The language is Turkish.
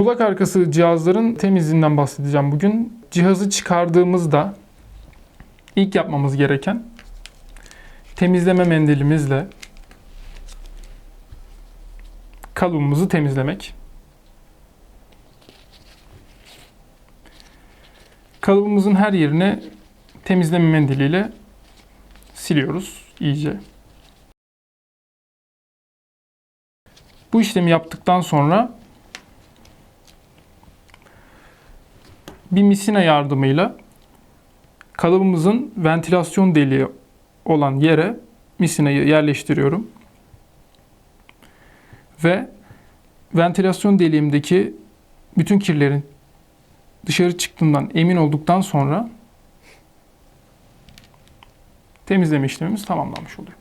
Kulak arkası cihazların temizliğinden bahsedeceğim bugün. Cihazı çıkardığımızda ilk yapmamız gereken temizleme mendilimizle kalıbımızı temizlemek. Kalıbımızın her yerini temizleme mendiliyle siliyoruz iyice. Bu işlemi yaptıktan sonra bir misina yardımıyla kalıbımızın ventilasyon deliği olan yere misinayı yerleştiriyorum. Ve ventilasyon deliğimdeki bütün kirlerin dışarı çıktığından emin olduktan sonra temizleme işlemimiz tamamlanmış oluyor.